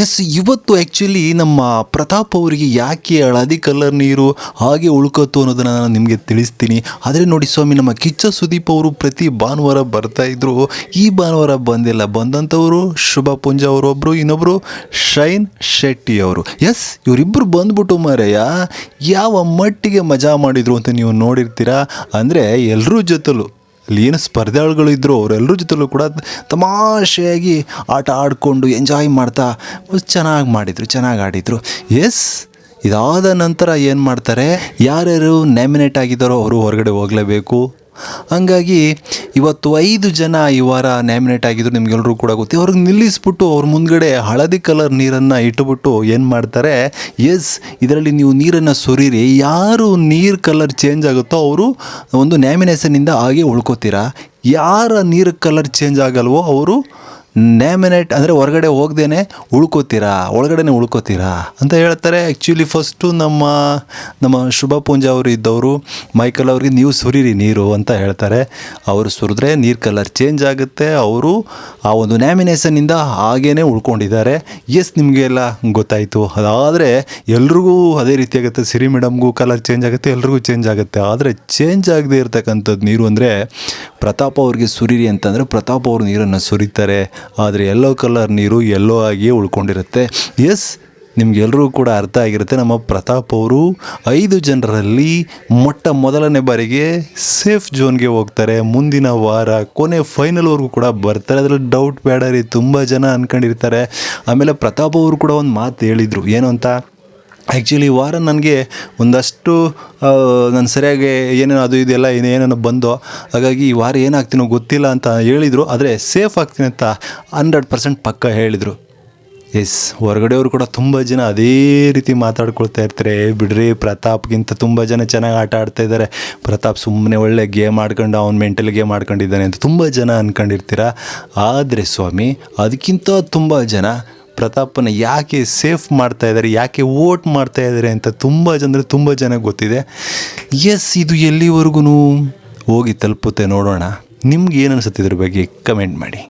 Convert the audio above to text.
S ಇವತ್ತು actually ನಮ್ಮ ಪ್ರತಾಪ್ ಅವರಿಗೆ ಯಾಕೆ ಹಳದಿ ಕಲರ್ ನೀರು, ಹಾಗೆ ಉಳ್ಕೋತು ಅನ್ನೋದನ್ನು ನಾನು ನಿಮಗೆ ತಿಳಿಸ್ತೀನಿ. ಆದರೆ ನೋಡಿ ಸ್ವಾಮಿ, ನಮ್ಮ ಕಿಚ್ಚ ಸುದೀಪ್ ಅವರು ಪ್ರತಿ ಭಾನುವಾರ ಬರ್ತಾ ಇದ್ರು. ಈ ಭಾನುವಾರ ಬಂದಿಲ್ಲ. ಬಂದಂಥವರು ಶುಭ ಪುಂಜ ಅವರೊಬ್ಬರು ಇನ್ನೊಬ್ಬರು ಶೈನ್ ಶೆಟ್ಟಿ ಅವರು. ಎಸ್ ಇವರಿಬ್ಬರು ಬಂದ್ಬಿಟ್ಟು ಮಾರಯ್ಯ ಯಾವ ಮಟ್ಟಿಗೆ ಮಜಾ ಮಾಡಿದರು ಅಂತ ನೀವು ನೋಡಿರ್ತೀರಾ? ಅಂದರೆ ಎಲ್ಲರೂ ಜೊತೆಲೂ. ಅಲ್ಲಿ ಏನು ಸ್ಪರ್ಧಾಳುಗಳು ಇದ್ದರು ಅವರೆಲ್ಲರ ಜೊತೆಲೂ ಕೂಡ ತಮಾಷೆಯಾಗಿ ಆಟ ಆಡಿಕೊಂಡು ಎಂಜಾಯ್ ಮಾಡ್ತಾ ಚೆನ್ನಾಗಿ ಮಾಡಿದರು, ಚೆನ್ನಾಗಿ ಆಡಿದರು. ಎಸ್ ಇದಾದ ನಂತರ ಏನು ಮಾಡ್ತಾರೆ? ಯಾರ್ಯಾರು ನ್ಯಾಮಿನೇಟ್ ಆಗಿದ್ದಾರೋ ಅವರು ಹೊರಗಡೆ ಹೋಗಲೇಬೇಕು. ಹಂಗಾಗಿ ಇವತ್ತು ಐದು ಜನ ಈ ವಾರ ನ್ಯಾಮಿನೇಟ್ ಆಗಿದ್ರು ನಿಮಗೆಲ್ಲರೂ ಕೂಡ ಗೊತ್ತಿ. ಅವ್ರಿಗೆ ನಿಲ್ಲಿಸ್ಬಿಟ್ಟು ಅವ್ರ ಮುಂದ್ಗಡೆ ಹಳದಿ ಕಲರ್ ನೀರನ್ನು ಇಟ್ಟುಬಿಟ್ಟು ಏನು ಮಾಡ್ತಾರೆ, ಎಸ್, ಇದರಲ್ಲಿ ನೀವು ನೀರನ್ನು ಸುರೀರಿ, ಯಾರು ನೀರು ಕಲರ್ ಚೇಂಜ್ ಆಗುತ್ತೋ ಅವರು ಒಂದು ನ್ಯಾಮಿನೇಷನಿಂದ ಹಾಗೆ ಉಳ್ಕೋತೀರಾ? ಯಾರ ನೀರು ಕಲರ್ ಚೇಂಜ್ ಆಗಲ್ವೋ ಅವರು ನ್ಯಾಮಿನೇಟ್ ಅಂದರೆ ಹೊರಗಡೆ ಹೋಗ್ದೇನೆ ಉಳ್ಕೋತೀರಾ? ಒಳಗಡೆನೆ ಉಳ್ಕೋತೀರಾ? ಅಂತ ಹೇಳ್ತಾರೆ. ಆ್ಯಕ್ಚುಲಿ ಫಸ್ಟು ನಮ್ಮ ನಮ್ಮ ಶುಭ ಪೂಂಜಾ ಅವರು ಇದ್ದವರು ಮೈಕಲ್ ಅವ್ರಿಗೆ ನೀವು ಸುರಿರಿ ನೀರು ಅಂತ ಹೇಳ್ತಾರೆ. ಅವರು ಸುರಿದ್ರೆ ನೀರು ಕಲರ್ ಚೇಂಜ್ ಆಗುತ್ತೆ. ಅವರು ಆ ಒಂದು ನ್ಯಾಮಿನೇಷನಿಂದ ಹಾಗೇ ಉಳ್ಕೊಂಡಿದ್ದಾರೆ. ಎಸ್ ನಿಮಗೆಲ್ಲ ಗೊತ್ತಾಯಿತು. ಅದಾದರೆ ಎಲ್ರಿಗೂ ಅದೇ ರೀತಿ ಆಗುತ್ತೆ. ಸಿರಿ ಮೇಡಮ್ಗೂ ಕಲರ್ ಚೇಂಜ್ ಆಗುತ್ತೆ, ಎಲ್ರಿಗೂ ಚೇಂಜ್ ಆಗುತ್ತೆ. ಆದರೆ ಚೇಂಜ್ ಆಗದೆ ಇರತಕ್ಕಂಥದ್ದು ನೀರು ಅಂದರೆ ಪ್ರತಾಪ್ ಅವ್ರಿಗೆ ಸುರಿರಿ ಅಂತಂದರೆ ಪ್ರತಾಪ್ ಅವರು ನೀರನ್ನು ಸುರಿತಾರೆ. ಆದರೆ ಎಲ್ಲೋ ಕಲರ್ ನೀರು ಎಲ್ಲೋ ಆಗಿಯೇ ಉಳ್ಕೊಂಡಿರುತ್ತೆ. ಎಸ್ ನಿಮಗೆಲ್ಲರೂ ಕೂಡ ಅರ್ಥ ಆಗಿರುತ್ತೆ. ನಮ್ಮ ಪ್ರತಾಪ್ ಅವರು ಐದು ಜನರಲ್ಲಿ ಮೊಟ್ಟ ಮೊದಲನೇ ಬಾರಿಗೆ ಸೇಫ್ ಝೋನ್ಗೆ ಹೋಗ್ತಾರೆ. ಮುಂದಿನ ವಾರ, ಕೊನೆ ಫೈನಲ್ವರೆಗೂ ಕೂಡ ಬರ್ತಾರೆ. ಅದರಲ್ಲಿ ಡೌಟ್ ಬೇಡ ರೀ, ತುಂಬ ಜನ ಅಂದ್ಕೊಂಡಿರ್ತಾರೆ ಆಮೇಲೆ ಪ್ರತಾಪ್ ಅವರು ಕೂಡ ಒಂದು ಮಾತು ಹೇಳಿದರು. ಏನು ಅಂತ? ಆ್ಯಕ್ಚುಲಿ ಈ ವಾರ ನನಗೆ ಒಂದಷ್ಟು ನಾನು ಸರಿಯಾಗಿ ಏನೇನು ಅದು ಇದೆಲ್ಲ ಏನೇನೋ ಬಂದೋ, ಹಾಗಾಗಿ ಈ ವಾರ ಏನಾಗ್ತೀನೋ ಗೊತ್ತಿಲ್ಲ ಅಂತ ಹೇಳಿದರು. ಆದರೆ ಸೇಫ್ ಆಗ್ತೀನಿ ಅಂತ ಹಂಡ್ರೆಡ್ ಪರ್ಸೆಂಟ್ ಪಕ್ಕ ಹೇಳಿದರು. ಎಸ್ ಹೊರಗಡೆಯವರು ಕೂಡ ತುಂಬ ಜನ ಅದೇ ರೀತಿ ಮಾತಾಡ್ಕೊಳ್ತಾ ಇರ್ತಾರೆ. "ಏ ಬಿಡ್ರಿ, ಪ್ರತಾಪ್ಗಿಂತ ತುಂಬ ಜನ ಚೆನ್ನಾಗಿ ಆಟ ಆಡ್ತಾ ಇದ್ದಾರೆ ಪ್ರತಾಪ್ ಸುಮ್ಮನೆ ಒಳ್ಳೆ ಗೇಮ್ ಆಡ್ಕೊಂಡು ಅವ್ನು ಮೆಂಟಲ್ ಗೇಮ್ ಆಡ್ಕೊಂಡಿದ್ದಾನೆ ಅಂತ ತುಂಬ ಜನ ಅಂದ್ಕೊಂಡಿರ್ತೀರ ಆದರೆ ಸ್ವಾಮಿ, ಅದಕ್ಕಿಂತ ತುಂಬ ಜನ ಪ್ರತಾಪನ ಯಾಕೆ ಸೇಫ್ ಮಾಡ್ತಾ ಇದ್ದಾರೆ, ಯಾಕೆ ವೋಟ್ ಮಾಡ್ತಾ ಇದ್ದಾರೆ ಅಂತ ತುಂಬ ಜನರು ತುಂಬ ಜನ ಗೊತ್ತಿದೆ. ಎಸ್, ಇದು ಎಲ್ಲಿವರೆಗೂ ಹೋಗಿ ತಲುಪುತ್ತೆ ನೋಡೋಣ. ನಿಮ್ಗೆ ಏನು ಅನಿಸುತ್ತೆ ಇದ್ರ ಬಗ್ಗೆ ಕಮೆಂಟ್ ಮಾಡಿ.